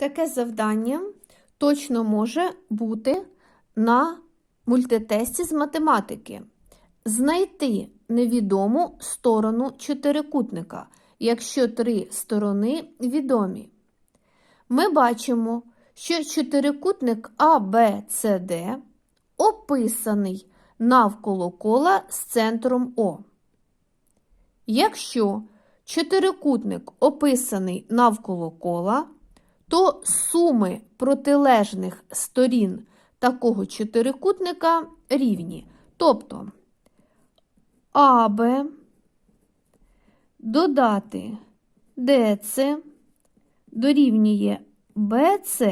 Таке завдання точно може бути на мультитесті з математики. Знайти невідому сторону чотирикутника, якщо три сторони відомі. Ми бачимо, що чотирикутник ABCD описаний навколо кола з центром О. Якщо чотирикутник описаний навколо кола, то суми протилежних сторін такого чотирикутника рівні. Тобто АБ додати ДЦ дорівнює БЦ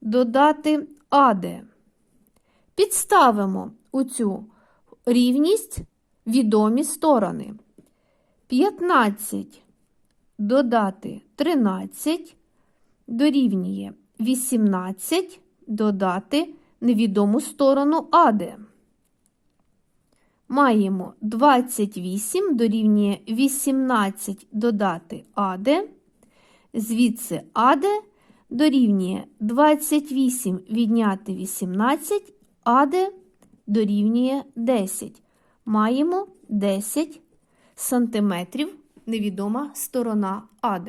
додати АД. Підставимо у цю рівність відомі сторони. 15 додати 13 дорівнює 18 додати невідому сторону АД. Маємо 28 дорівнює 18 додати АД. Звідси АД дорівнює 28 відняти 18, АД дорівнює 10. Маємо 10 сантиметрів невідома сторона АД.